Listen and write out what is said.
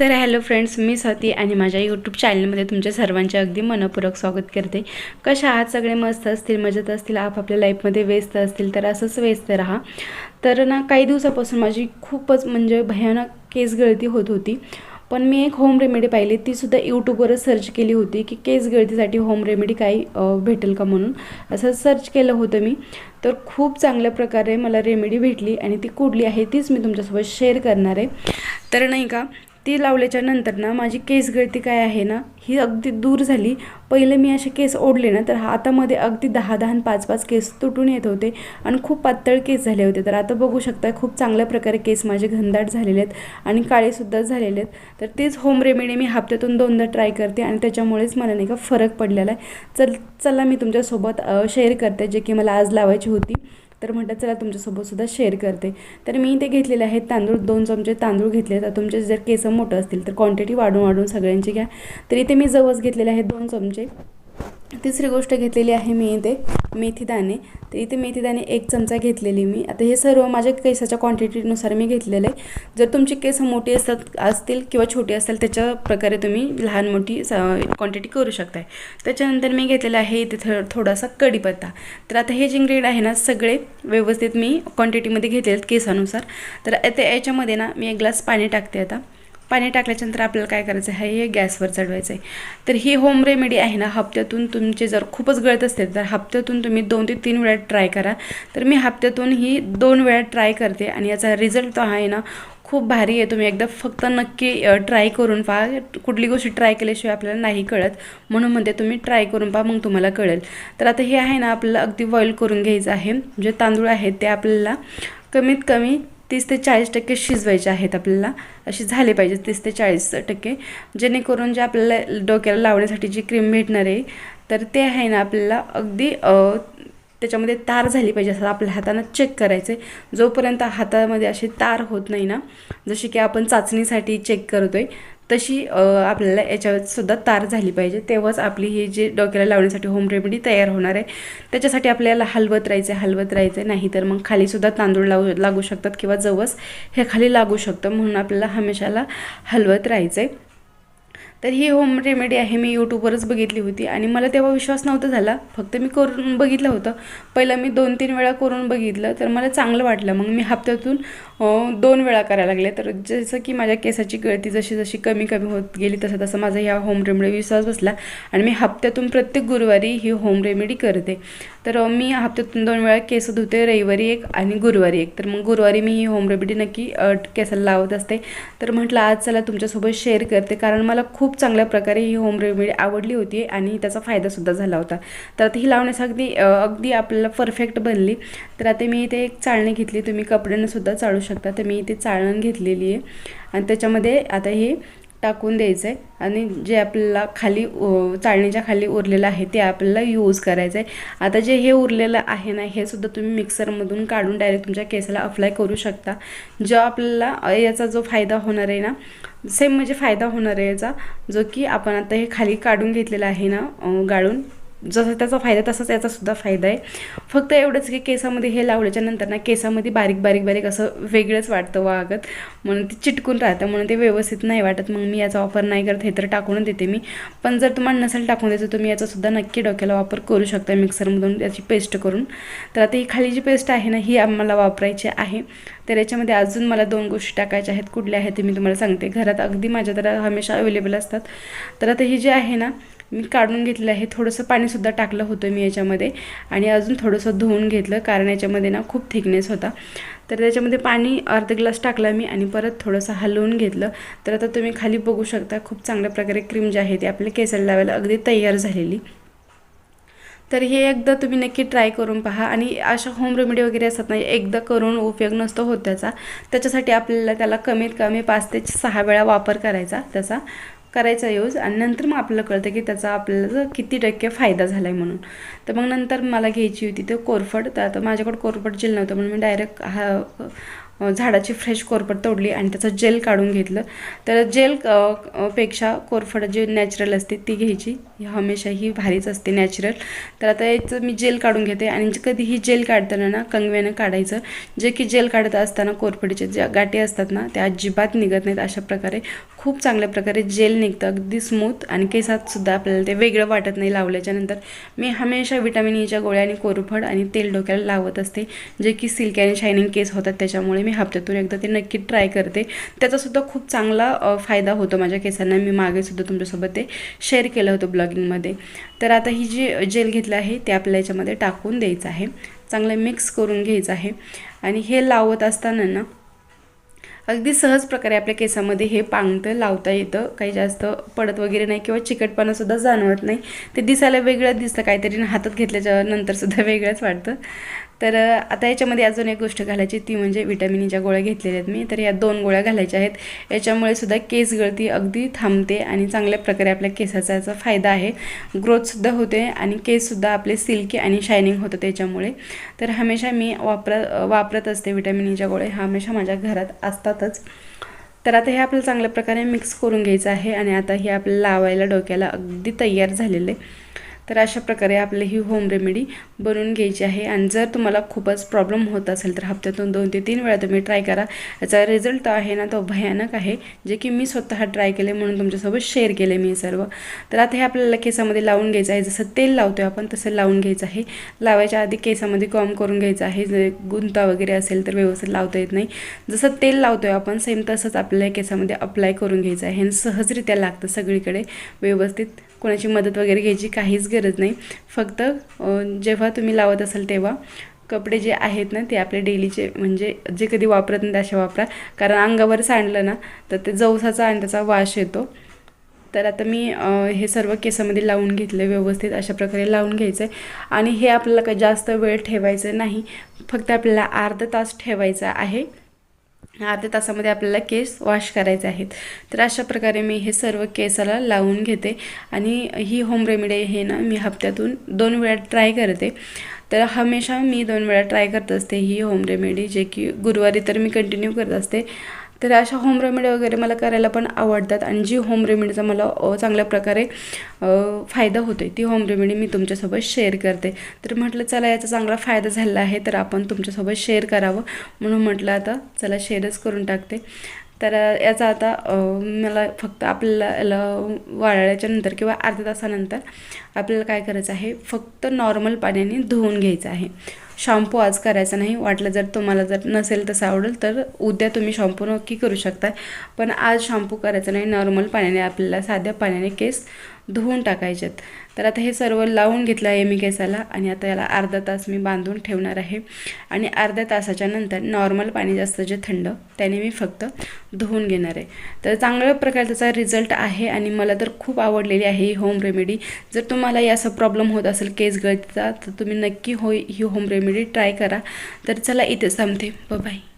तर hello friends मी स्वाती आणि माझ्या यूट्यूब चॅनलमध्ये तुमच्या सर्वांचे अगदी मनपूर्वक स्वागत करते. कशा आहात सगळे? मस्त असतील मजेत असतील? आपापल्या लाईफमध्ये व्यस्त असतील तर असंच व्यस्त राहा. तर ना काही दिवसापासून माझी खूपच म्हणजे भयानक केस गळती होत होती. पण मी एक होम रेमेडी पाहिली तीसुद्धा यूट्यूबवरच सर्च केली होती की केस गळतीसाठी होम रेमेडी काही भेटेल का म्हणून? असं सर्च केलं होतं मी. तर खूप चांगल्या प्रकारे मला रेमेडी भेटली आणि ती कुठली आहे तीच मी तुमच्यासोबत शेअर करणार आहे. तर नाही का ती लावल्याच्या नंतर ना माझी केस गळती काय आहे ना ही अगदी दूर झाली. पहिले मी असे केस ओढले ना तर हातामध्ये अगदी दहा दहा पाच पाच केस तुटून येत होते आणि खूप पातळ केस झाले होते. तर आता बघू शकता खूप चांगल्या प्रकारे केस माझे घनदाट झालेले आहेत आणि काळेसुद्धा झालेले आहेत. तर तेच होम रेमेडी मी हप्त्यातून दोनदा ट्राय करते आणि त्याच्यामुळेच मला नाही का फरक पडलेला आहे. चल चला मी तुमच्यासोबत शेअर करते जे की मला आज लावायची होती. तर म्हटलं चला तुमच्यासोबत सुद्धा शेअर करते. तर मी ते घेतलेले आहेत तांदूळ दोन चमचे तांदूळ घेतले तर तुमचे जर केसं मोठं असतील तर क्वांटिटी वाढून वाढून सगळ्यांची घ्या. तर इथे मी जवस घेतलेले आहेत दोन चमचे. तिसरी गोष्ट घेतलेली आहे मी इथे. मेथीदाणे तर इथे मेथीदाणे एक चमचा घेतलेली मी. आता हे सर्व माझ्या केसाच्या क्वांटिटीनुसार मी घेतलेलं आहे. जर तुमची केस मोठी असतात असतील किंवा छोटी असतील त्याच्या प्रकारे तुम्ही लहान मोठी क्वांटिटी करू शकताय. त्याच्यानंतर मी घेतलेलं आहे इथे थो थोडासा कढीपत्ता तर आता हे जे इंग्रेड आहे ना सगळे व्यवस्थित मी क्वांटिटीमध्ये घेतलेले आहेत केसानुसार. तर आता याच्यामध्ये ना मी एक ग्लास पाणी टाकते आता. पाणी टाकल्याच्यानंतर आपल्याला काय करायचं आहे? हे गॅसवर चढवायचं आहे तर ही होम रेमेडी आहे ना हप्त्यातून तुमचे जर खूपच गळत असतील तर हप्त्यातून तुम्ही दोन ते तीन वेळा ट्राय करा. तर मी हप्त्यातून ही दोन वेळा ट्राय करते आणि याचा रिझल्ट तो आहे ना खूप भारी आहे. तुम्ही एकदा फक्त नक्की ट्राय करून पहा. कुठली गोष्टी ट्राय केल्याशिवाय आपल्याला नाही कळत. म्हणून म्हणते तुम्ही ट्राय करून पहा मग तुम्हाला कळेल. तर आता हे आहे ना आपल्याला अगदी बॉईल करून घ्यायचं आहे. जे तांदूळ आहेत ते आपल्याला कमीत कमी तीस ते चाळीस टक्के शिजवायचे आहेत आपल्याला. असे झाले पाहिजे तीस ते चाळीस टक्के. जेणेकरून जे आपल्याला डोक्याला लावण्यासाठी जी क्रीम भेटणार आहे तर ते आहे ना आपल्याला अगदी त्याच्यामध्ये तार झाली पाहिजे असं आपल्या हातानं चेक करायचं आहे जोपर्यंत हातामध्ये असे तार होत नाही ना जशी की आपण चाचणीसाठी चेक करतो आहे तशी आपल्याला याच्यावर सुद्धा तार झाली पाहिजे. तेव्हाच आपली ही जी डोक्याला लावण्यासाठी होम रेमेडी तयार होणार आहे. त्याच्यासाठी आपल्याला हलवत राहायचं आहे हलवत राहायचं आहे नाही तर मग खालीसुद्धा तांदूळ लावू लागू शकतात किंवा जवस हे खाली लागू शकतं. म्हणून आपल्याला हमेशाला हलवत राहायचं आहे तर ही होम रेमेडी आहे मी यूट्यूबवरच बघितली होती. आणि मला तेव्हा विश्वास नव्हता झाला. फक्त मी करून बघितलं होतं. पहिलं मी दोन तीन वेळा करून बघितलं तर मला चांगलं वाटलं. मग मी हप्त्यातून दोन वेळा करायला लागले. तर जसं की माझ्या केसाची गळती जशी जशी कमी कमी होत गेली तसं तसं माझा ह्या होम रेमेडी विश्वास बसला. आणि मी हप्त्यातून प्रत्येक गुरुवारी ही होम रेमेडी करते. तर मी हप्त्यातून दोन वेळा केस धुते रविवारी एक आणि गुरुवारी एक. तर मग गुरुवारी मी ही होम रेमेडी नक्की केसाला लावत असते. तर म्हटलं आज चला तुमच्यासोबत शेअर करते. कारण मला खूप खूप चांगल्या प्रकारे ही होम रेमेडी आवडली होती आणि त्याचा फायदासुद्धा झाला होता. तर आता ही लावण्यास अगदी अगदी आपल्याला परफेक्ट बनली. तर आता मी इथे एक चाळणी घेतली. तुम्ही कपड्यांनासुद्धा चाळू शकता. तर मी इथे चाळण घेतलेली आहे. आणि त्याच्यामध्ये आता हे टाकून द्यायचं आहे आणि जे आपल्याला खाली चाळणीच्या खाली उरलेलं आहे ते आपल्याला यूज करायचं आहे आता जे हे उरलेलं आहे ना हे सुद्धा तुम्ही मिक्सरमधून काढून डायरेक्ट तुमच्या केसाला अप्लाय करू शकता. जो आपल्याला याचा जो फायदा होणार आहे ना सेम म्हणजे फायदा होणार आहे याचा जो की आपण आता हे खाली काढून घेतलेला आहे ना गाळून. जसं त्याचा फायदा तसाच याचासुद्धा फायदा आहे. फक्त एवढंच की केसामध्ये हे लावल्याच्या नंतर ना केसामध्ये बारीक बारीक बारीक असं वेगळंच वाटतं वागत. म्हणून ते चिटकून राहतं म्हणून ते व्यवस्थित नाही वाटत. मग मी याचा वापर नाही करत हे तर टाकून देते मी. पण जर तुम्हाला नसेल टाकून द्यायचं तुम्ही याचासुद्धा नक्की डोक्याला वापर करू शकता मिक्सरमधून याची पेस्ट करून. तर आता ही खाली जी पेस्ट आहे ना ही आम्हाला वापरायची आहे. तर याच्यामध्ये अजून मला दोन गोष्टी टाकायच्या आहेत कुठल्या आहेत ते मी तुम्हाला सांगते. घरात अगदी माझ्या तर हमेशा अवेलेबल असतात. तर आता ही जी आहे ना मी काढून घेतलेलं आहे. थोडंसं पाणीसुद्धा टाकलं होतं मी याच्यामध्ये आणि अजून थोडंसं धुवून घेतलं कारण याच्यामध्ये ना खूप थिकनेस होता. तर त्याच्यामध्ये पाणी अर्ध ग्लास टाकला मी आणि परत थोडंसं हलवून घेतलं. तर आता तुम्ही खाली बघू शकता खूप चांगल्या प्रकारे क्रीम जी आहे ती आपल्या केसाला लावायला अगदी तयार झालेली. तर हे एकदा तुम्ही नक्की ट्राय करून पहा आणि अशा होम रेमेडी वगैरे असतात ना एकदा करून उपयोग नसतो होत त्याचा. त्याच्यासाठी आपल्याला त्याला कमीत कमी पाच ते सहा वेळा वापर करायचा त्याचा. करायचा यूज आणि नंतर मग आपल्याला कळतं की त्याचा आपल्याला किती टक्के फायदा झाला आहे म्हणून. तर मग नंतर मला घ्यायची होती तर कोरफड. तर आता माझ्याकडे कोरफड जेल नव्हतं म्हणून मी डायरेक्ट हा झाडाची फ्रेश कोरफड तोडली आणि त्याचं जेल काढून घेतलं. तर जेल पेक्षा कोरफड जे नॅचरल असते ती घ्यायची. हमेशा ही भारीच असते नॅचरल तर आता याचं मी जेल काढून घेते आणि कधीही जेल काढताना ना कंगव्यानं काढायचं. जे की जेल काढत असताना कोरफडीचे ज्या गाठी असतात ना त्या अजिबात निघत नाहीत अशा प्रकारे. खूप चांगल्या प्रकारे जेल निघतं अगदी स्मूथ आणि केसातसुद्धा आपल्याला ते वेगळं वाटत नाही लावल्याच्यानंतर मी हमेशा विटामिन ईच्या e गोळ्या आणि कोरफड आणि तेल डोक्याला लावत असते. जे की सिल्की आणि शायनिंग केस होतात त्याच्यामुळे. मी हप्त्यातून एकदा ते नक्की ट्राय करते. त्याचासुद्धा खूप चांगला फायदा होतो माझ्या केसांना. मी मागे सुद्धा तुमच्यासोबत ते शेअर केलं होतं ब्लॉगिंगमध्ये तर आता ही जी जेल घेतलं आहे ते आपल्या याच्यामध्ये टाकून द्यायचं आहे. चांगलं मिक्स करून घ्यायचं आहे. आणि हे लावत असताना ना अगदी सहज प्रकारे आपल्या केसामध्ये हे पांगतं लावता येतं. काही जास्त पडत वगैरे नाही किंवा चिकटपणासुद्धा जाणवत नाही. ते दिसायला वेगळं दिसतं. काहीतरी हातात घेतल्याच्या नंतरसुद्धा वेगळंच वाटतं. तर आता याच्यामध्ये अजून एक गोष्ट घालायची ती म्हणजे विटॅमिनीच्या e गोळ्या घेतलेल्या आहेत मी. तर या दोन गोळ्या घालायच्या आहेत. याच्यामुळे सुद्धा केस गळती अगदी थांबते आणि चांगल्या प्रकारे आपल्या केसाचा याचा फायदा आहे. ग्रोथसुद्धा होते आणि केससुद्धा आपले सिल्की आणि शायनिंग होतं त्याच्यामुळे. तर हमेशा मी वापर वापरत असते विटॅमिनीच्या e गोळ्या. ह्या हमेशा माझ्या घरात असतातच. तर आता हे आपल्याला चांगल्या प्रकारे मिक्स करून घ्यायचं आहे आणि आता हे आपल्याला लावायला डोक्याला अगदी तयार झालेलं आहे. तर अशा प्रकारे आपली ही होम रेमेडी बनवून घ्यायची आहे. आणि जर तुम्हाला खूपच प्रॉब्लेम होत असेल तर हप्त्यातून दोन ते तीन वेळा तुम्ही ट्राय करा. याचा रिझल्ट आहे ना तो भयानक आहे. जे की मी स्वतः ट्राय केले म्हणून तुमच्यासोबत शेअर केले मी सर्व. तर आता हे आपल्याला केसामध्ये लावून घ्यायचं आहे. जसं तेल लावतो आपण तसं लावून घ्यायचं आहे. लावायच्या आधी केसामध्ये कॉम करून घ्यायचं आहे. जर गुंता वगैरे असेल तर व्यवस्थित लावता येत नाही. जसं तेल लावतोय आपण सेम तसंच आपल्या केसामध्ये अप्लाय करून घ्यायचं आहे. आणि सहजरित्या लागतं सगळीकडे व्यवस्थित. कोणाची मदत वगैरे घ्यायची काहीच गरज नाही. फक्त जेव्हा तुम्ही लावत असाल तेव्हा कपडे जे आहेत ना ते आपले डेलीचे म्हणजे जे कधी वापरत नाही असे वापरा. कारण अंगावर सांडलं ना तर ते जवसाचा आणि त्याचा वास येतो. तर आता मी हे सर्व केसामध्ये लावून घेतलं व्यवस्थित अशा प्रकारे लावून घ्यायचं आहे आणि हे आपल्याला काही जास्त वेळ ठेवायचं नाही. फक्त आपल्याला अर्धा तास ठेवायचा आहे. अर्ध्या तासामध्ये आपल्याला केस वॉश करायचे आहेत. तर अशा प्रकारे मी हे सर्व केसाला लावून घेते. आणि ही होम रेमेडी हे ना मी हप्त्यातून दोन वेळा ट्राय करते. तर हमेशा मी दोन वेळा ट्राय करत असते ही होम रेमेडी जे की गुरुवारी तर मी कंटिन्यू करत असते. तर अशा होम रेमेडी वगैरे मला करायला पण आवडतात. आणि जी होम रेमेडीचा मला चांगल्या प्रकारे फायदा होतो ती होम रेमेडी मी तुमच्यासोबत शेअर करते. तर म्हटलं चला याचा चांगला फायदा झाला आहे तर आपण तुमच्यासोबत शेअर करावं. म्हणून म्हटलं आता चला शेअरच करून टाकते. तर याचा आता मला फक्त आपल्याला याला वाळल्याच्या नंतर किंवा अर्ध्या तासानंतर आपल्याला काय करायचं आहे फक्त नॉर्मल पाण्याने धुवून घ्यायचं आहे. शॅम्पू आज करायचा नाही. वाटलं जर तुम्हाला जर नसेल तसं आवडेल तर उद्या तुम्ही शॅम्पू नक्की करू शकता पण आज शॅम्पू करायचा नाही. नॉर्मल पाण्याने आपल्याला साध्या पाण्याने केस धुवून टाकायच्यात तर आता हे सर्व लावून घेतलं आहे मी केसाला आणि आता याला अर्धा तास मी बांधून ठेवणार आहे. आणि अर्ध्या तासाच्या नंतर नॉर्मल पाणी जास्त जे थंड त्याने मी फक्त धुवून घेणार आहे. तर चांगल्या प्रकारे त्याचा रिझल्ट आहे आणि मला तर खूप आवडलेली आहे ही होम रेमेडी जर तुम्हाला याचा प्रॉब्लेम होत असेल केस गळतीचा तर तुम्ही नक्की होई ही होम रेमेडी ट्राय करा. तर चला इथे थांबते. बाय